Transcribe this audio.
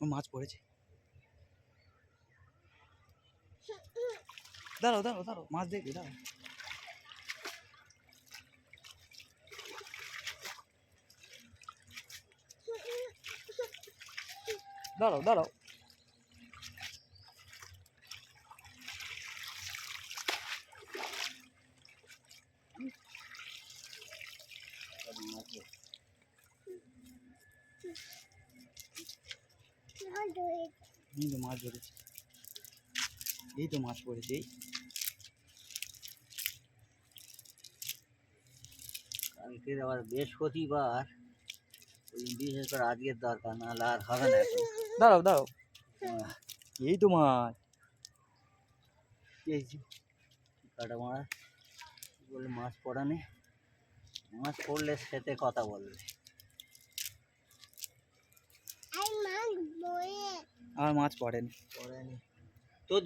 মাছ পড়েছে। দাঁড়াও দাঁড়াও দাঁড়াও মাছ দেখবে দাঁড়াও। দাঁড়াও দাঁড়াও। এই তো মাছ ধরেছে। এই তো মাছ পড়েছে এই। কালকের আবার বৃহস্পতিবার ওই বিশেষ করে আজকের দরকার নাহলে আর হবে না এখন। দাঁড়াও দাঁড়াও। এই তো মাছ। এই কাটা মারা বলে মাছ পড়া নেই। মাছ পড়লে সেতে কথা বলবে। আর মাছ পড়েনি। পড়েনি। তোর